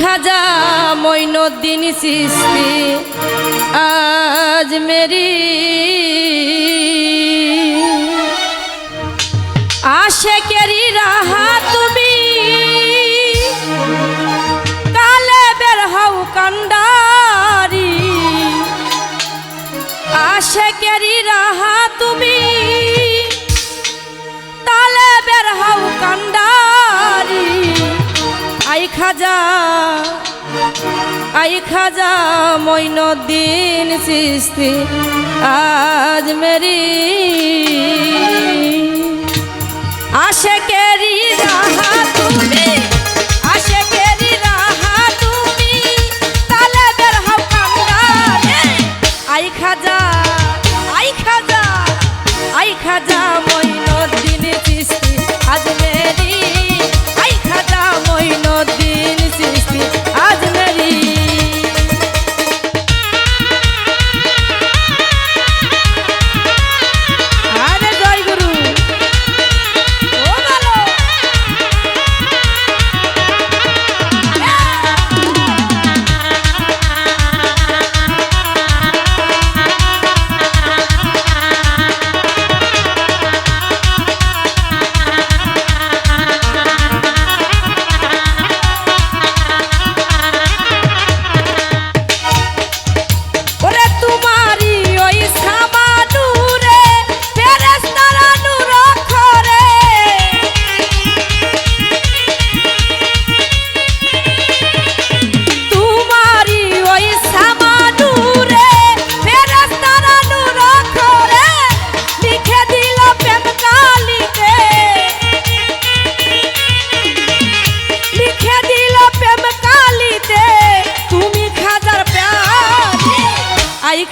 খাজা মইনুদ্দিন সৃষ্টি আজ মেরি। আশে কেরি রাহা খাজা আই খাজা মইনদিন সৃষ্টি আজ মেরি। আশেকে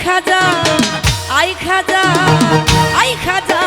খাজা আই খাজা আই খাজা।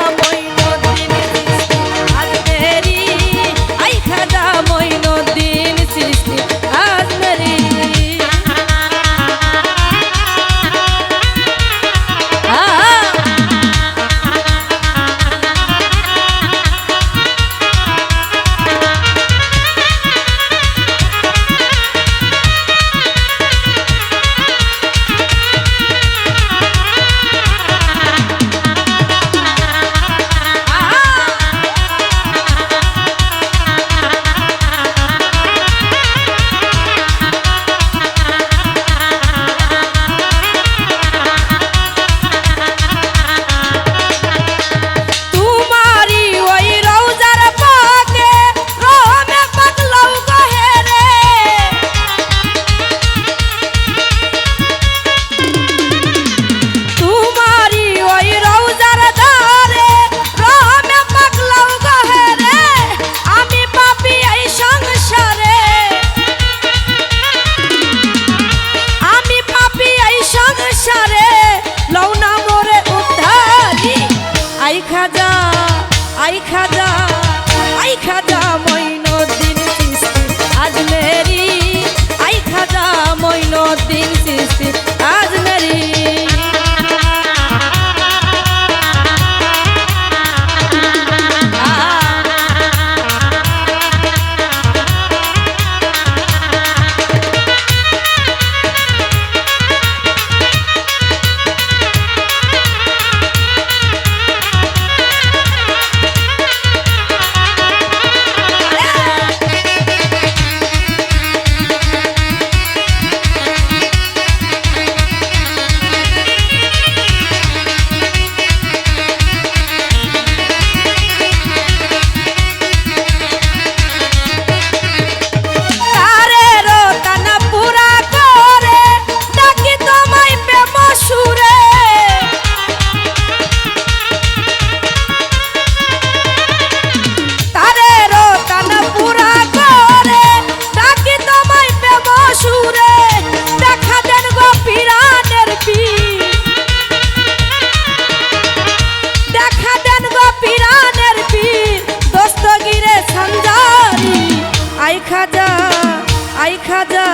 Obrigada!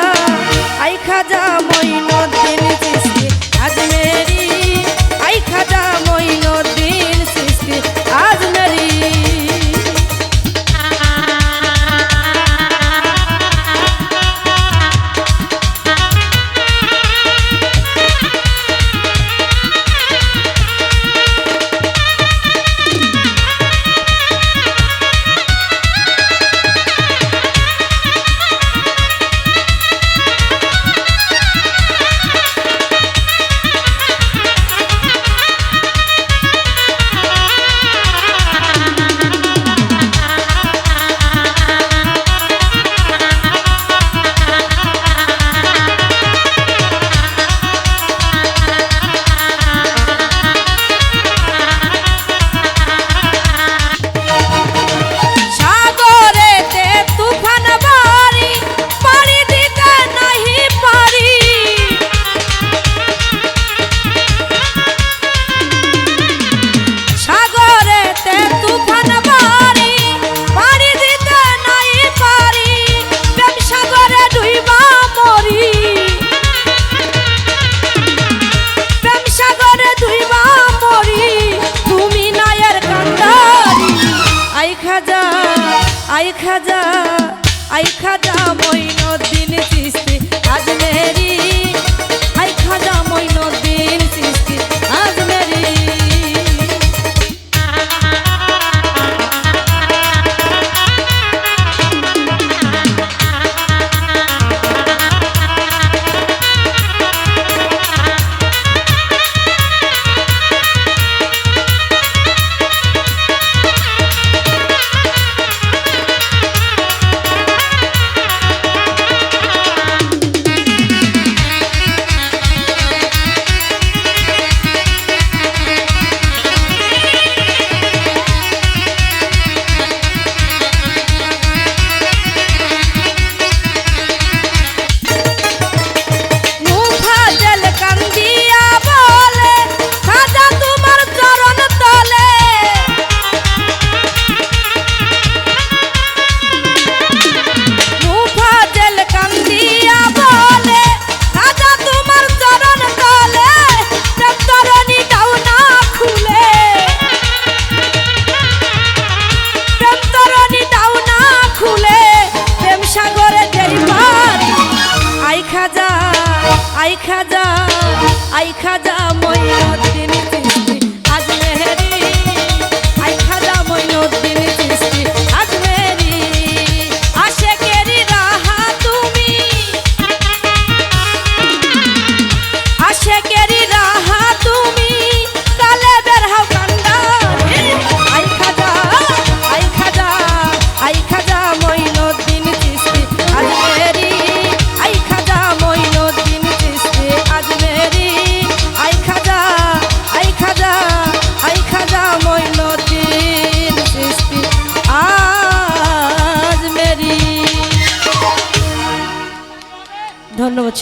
আইখা যা মইনদিন খাজা আই খাজা আই খাজা ময়ূরদিন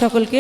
সকলকে।